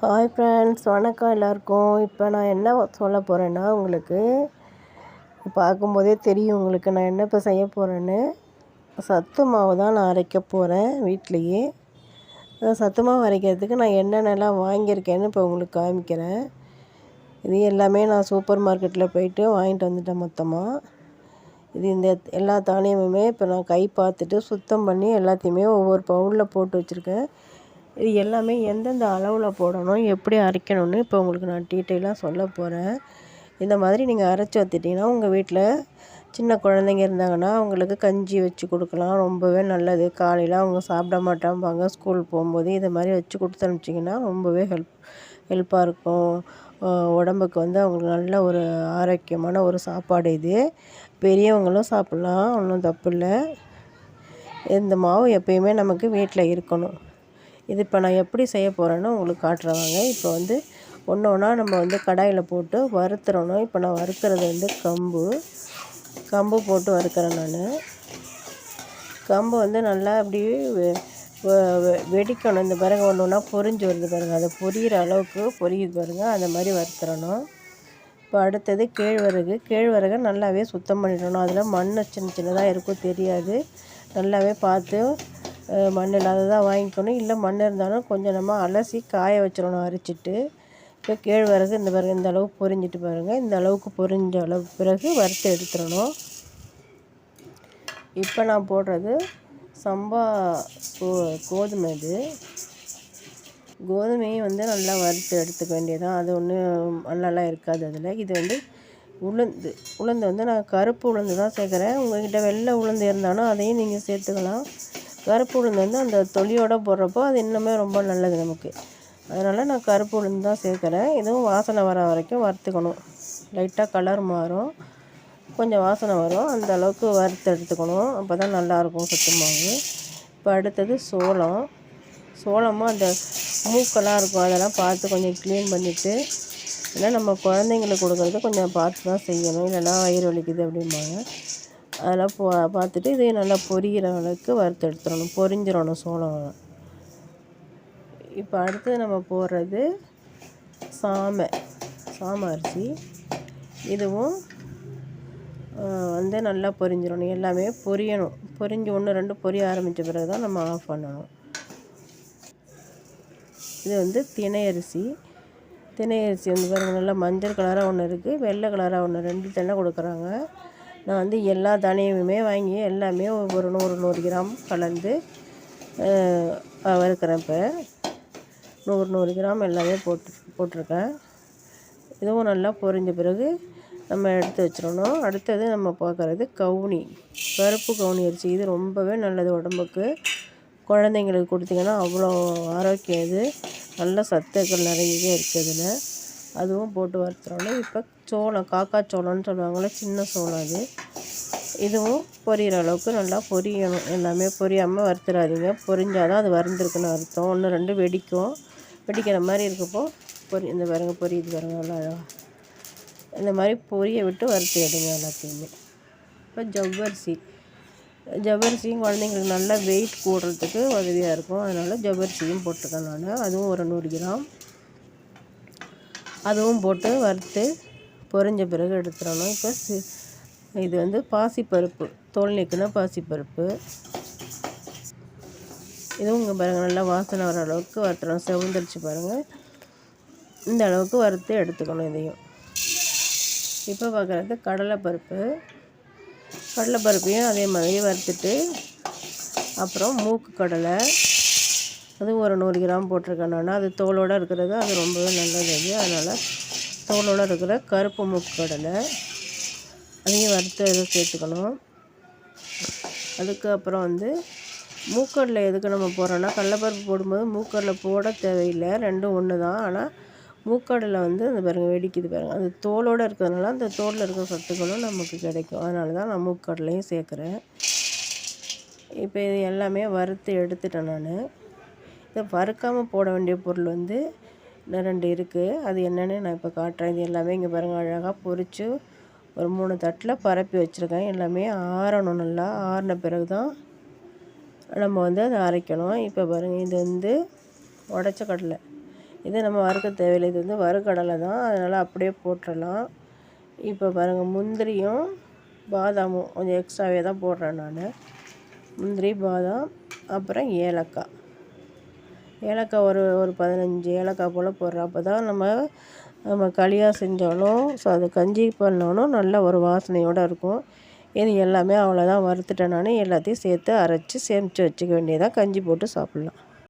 Hi friends வணக்கம் எல்லாருக்கும். இப்போ நான் என்ன சொல்ல போகிறேன்னா உங்களுக்கு பார்க்கும்போதே தெரியும் உங்களுக்கு நான் என்ன இப்போ செய்ய போகிறேன்னு சத்து மாவு தான் நான் அரைக்க போகிறேன் வீட்லேயே. சத்து மாவு அரைக்கிறதுக்கு நான் என்னென்னலாம் வாங்கியிருக்கேன்னு இப்போ உங்களுக்கு காமிக்கிறேன். இது எல்லாமே நான் சூப்பர் மார்க்கெட்டில் போயிட்டு வாங்கிட்டு வந்துட்டேன் மொத்தமாக இது இந்த எல்லா தானியமுமே இப்போ நான் கை பார்த்துட்டு சுத்தம் பண்ணி எல்லாத்தையுமே ஒவ்வொரு பவுலில் போட்டு வச்சுருக்கேன். இது எல்லாமே எந்தெந்த அளவில் போடணும் எப்படி அரைக்கணும்னு இப்போ உங்களுக்கு நான் டீட்டெயிலாக சொல்ல போகிறேன் இந்த மாதிரி நீங்கள் அரைச்சி வத்துட்டிங்கன்னா உங்கள் வீட்டில் சின்ன குழந்தைங்க இருந்தாங்கன்னா அவங்களுக்கு கஞ்சி வச்சு கொடுக்கலாம். ரொம்பவே நல்லது. காலையில் அவங்க சாப்பிட மாட்டாம்பாங்க. ஸ்கூல் போகும்போது இதை மாதிரி வச்சு கொடுத்து அனுப்பிச்சிங்கன்னா ரொம்பவே ஹெல்ப் ஹெல்ப்பாக இருக்கும். உடம்புக்கு வந்து அவங்களுக்கு நல்ல ஒரு ஆரோக்கியமான ஒரு சாப்பாடு இது. பெரியவங்களும் சாப்பிட்லாம். ஒன்றும் தப்பு இல்லை. இந்த மாவு எப்பயுமே நமக்கு வீட்டில் இருக்கணும். இது இப்போ நான் எப்படி செய்ய போகிறேன்னு உங்களுக்கு காட்டுறவாங்க இப்போ வந்து ஒன்று ஒன்றா நம்ம வந்து கடாயில் போட்டு வறுத்துறணும். இப்போ நான் வறுக்கிறது வந்து கம்பு. கம்பு போட்டு வறுக்கிறேன் நான். கம்பு வந்து நல்லா அப்படி வெடிக்கணும். இந்த பிறகு ஒன்று ஒன்றா பொறிஞ்சு வருது பாருங்கள் அதை பொரியிற அளவுக்கு பொரியுது பாருங்கள் அந்த மாதிரி வறுத்துறணும். இப்போ அடுத்தது கேழ்வரகு. கேழ்வரகை நல்லாவே சுத்தம் பண்ணிடணும். அதில் மண் சின்ன சின்னதாக இருக்கும் தெரியாது. நல்லாவே பார்த்து மண் இல்லாததாக வாங்கிக்கணும். இல்லை மண் இருந்தாலும் கொஞ்சம் நம்ம அலசி காய வச்சிடணும் அரைச்சிட்டு. இப்போ கேழ்வரகு இந்த பிறகு இந்த அளவுக்கு பொரிஞ்சிட்டு பாருங்கள் இந்த அளவுக்கு பொரிஞ்ச அளவு பிறகு வறுத்து எடுத்துடணும். இப்போ நான் போடுறது சம்பா கோ கோதுமை இது. கோதுமையும் வந்து நல்லா வறுத்து எடுத்துக்க வேண்டியதான் அது ஒன்றும் நல்லாலாம் இருக்காது அதில். இது வந்து உளுந்து உளுந்து வந்து நான் கருப்பு உளுந்து தான் சேர்க்குறேன். உங்கள்கிட்ட வெள்ளை உளுந்து இருந்தாலும் அதையும் நீங்கள் சேர்த்துக்கலாம். கருப்பு உளுந்து வந்து அந்த தொலியோடு போடுறப்போ அது இன்னுமே ரொம்ப நல்லது நமக்கு. அதனால் நான் கருப்பு உளுந்து தான் சேர்க்குறேன். இதுவும் வாசனை வர வரைக்கும் வறுத்துக்கணும். லைட்டாக கலர் மாறும். கொஞ்சம் வாசனை வரும். அந்த அளவுக்கு வறுத்து எடுத்துக்கணும். அப்போ தான் நல்லாயிருக்கும் சுத்தமாகவு இப்போ அடுத்தது சோளம். சோளமும் அந்த மூக்கெல்லாம் இருக்கும். அதெல்லாம் பார்த்து கொஞ்சம் க்ளீன் பண்ணிவிட்டு ஏன்னா நம்ம குழந்தைங்களுக்கு கொடுக்குறது கொஞ்சம் பார்த்து தான் செய்யணும். இல்லைன்னா வயிறு வலிக்குது அப்படிம்பாங்க. அதெல்லாம் போ பார்த்துட்டு இதையும் நல்லா பொரிகிற அளவுக்கு வறுத்து எடுத்துடணும். பொரிஞ்சிடணும் சோளம் இப்போ அடுத்தது நம்ம போடுறது சாமை சாமை அரிசி. இதுவும் வந்து நல்லா பொரிஞ்சிடணும். எல்லாமே பொரியணும். பொரிஞ்சு ஒன்று ரெண்டு பொரிய ஆரம்பித்த பிறகு தான் நம்ம ஆஃப் பண்ணணும். இது வந்து தினை அரிசி. தினை அரிசி வந்து பாருங்கள் நல்லா மஞ்சள் கலராக ஒன்று இருக்குது வெள்ளை கலராக ஒன்று ரெண்டு தினை கொடுக்குறாங்க. நான் வந்து எல்லா தானியமுமே வாங்கி எல்லாமே ஒரு நூறு நூறு கிராம் கலந்து வறுக்கிறேன் இப்போ. நூறு நூறு கிராம் எல்லாமே போட்டு போட்டிருக்கேன். இதுவும் நல்லா பொரிஞ்ச பிறகு நம்ம எடுத்து வச்சிடணும். அடுத்தது நம்ம பார்க்குறது கவுனி. கருப்பு கவுனி அரிசி. இது ரொம்பவே நல்லது உடம்புக்கு. குழந்தைங்களுக்கு கொடுத்திங்கன்னா அவ்வளோ ஆரோக்கியம் இது. நல்ல சத்துக்கள் நிறையவே இருக்குது அதில் அதுவும் போட்டு வறுத்துறோன்னே இப்போ சோளம் காக்கா சோளம்னு சொல்லுவாங்களே சின்ன சோளம் அது. இதுவும் பொரியிற அளவுக்கு நல்லா பொரியணும். எல்லாமே பொரியாமல் வறுத்துடாதீங்க பொரிஞ்சால் தான் அது வறுந்துருக்குன்னு அர்த்தம். ஒன்று ரெண்டு வெடிக்கும். வெடிக்கிற மாதிரி இருக்கப்போ பொரி இந்த பாருங்க பொரியுது பாருங்க நல்லா இந்த மாதிரி பொரிய விட்டு வறுத்து எடுங்க எல்லாத்தையுமே. இப்போ ஜவ்வரிசி. ஜவ்வரிசியும் குழந்தைங்களுக்கு நல்லா வெயிட் கூடுறதுக்கு உதவியாக இருக்கும். அதனால் ஜவ்வரிசியும் போட்டுருக்கேன் நான். அதுவும் ஒரு நூறு கிராம். அதுவும் போட்டு வறுத்து பொரிஞ்ச பிறகு எடுத்துடணும். இப்போ இது வந்து பாசிப்பருப்பு தோல் நீக்கின பாசிப்பருப்பு. இதுவும் இங்கே பாருங்கள் நல்லா வாசனை வர அளவுக்கு வறுத்துடணும். செவந்தரிச்சு பாருங்கள் இந்த அளவுக்கு வறுத்து எடுத்துக்கணும் இதையும். இப்போ பார்க்குறது கடலைப்பருப்பு. கடலைப்பருப்பையும் அதே மாதிரி வறுத்துட்டு அப்புறம் மூக்கு கடலை அது ஒரு நூறு கிராம் போட்டிருக்கேன் நான். அது தோலோடு இருக்கிறது அது ரொம்பவே நல்லது அது. அதனால் தோலோடு இருக்கிற கருப்பு முக்கடலை அதையும் வறுத்து எதுவும் சேர்த்துக்கணும். அதுக்கப்புறம் வந்து மூக்கடலை எதுக்கு நம்ம போடுறோன்னா கடலப்பருப்பு போடும்போது மூக்கடலை போட தேவையில்லை. ரெண்டும் ஒன்று தான். ஆனால் மூக்கடலை வந்து அந்த பாருங்கள் வெடிக்குது பாருங்கள் அது தோலோடு இருக்கிறதுனால அந்த தோலில் இருக்கிற சத்துக்களும் நமக்கு கிடைக்கும். அதனால தான் நான் மூக்கடலையும் சேர்க்குறேன். இப்போ இது எல்லாமே வறுத்து எடுத்துட்டேன் நான். இதை வறுக்காமல் போட வேண்டிய பொருள் வந்து ரெண்டு இருக்குது அது என்னென்னு நான் இப்போ காட்டுறேன். இது எல்லாமே இங்கே பாருங்கள் அழகாக பொறிச்சு ஒரு மூணு தட்டில் பரப்பி வச்சுருக்கேன். எல்லாமே ஆறணும் நல்லா. ஆறின பிறகு தான் நம்ம வந்து அதை அரைக்கணும். இப்போ பாருங்கள் இது வந்து உடச்ச கடலை. இது நம்ம வறுக்க தேவையில்லை. இது வந்து வறுக்கடலை தான். அதனால் அப்படியே போட்டுடலாம் இப்போ பாருங்கள் முந்திரியும் பாதாமும் கொஞ்சம் எக்ஸ்ட்ராவே தான் போடுறேன் நான். முந்திரி பாதாம் அப்புறம் ஏலக்காய். ஏலக்காய் ஒரு ஒரு பதினஞ்சு ஏலக்காய் போல் போடுறோம் அப்போ தான் நம்ம நம்ம களியாக செஞ்சாலும் ஸோ அது கஞ்சி பண்ணாலும் நல்ல ஒரு வாசனையோடு இருக்கும். இது எல்லாமே அவ்வளோதான் வறுத்துட்டேன் நான். எல்லாத்தையும் சேர்த்து அரைச்சி சேமித்து வச்சுக்க வேண்டியதாக கஞ்சி போட்டு சாப்பிட்லாம்.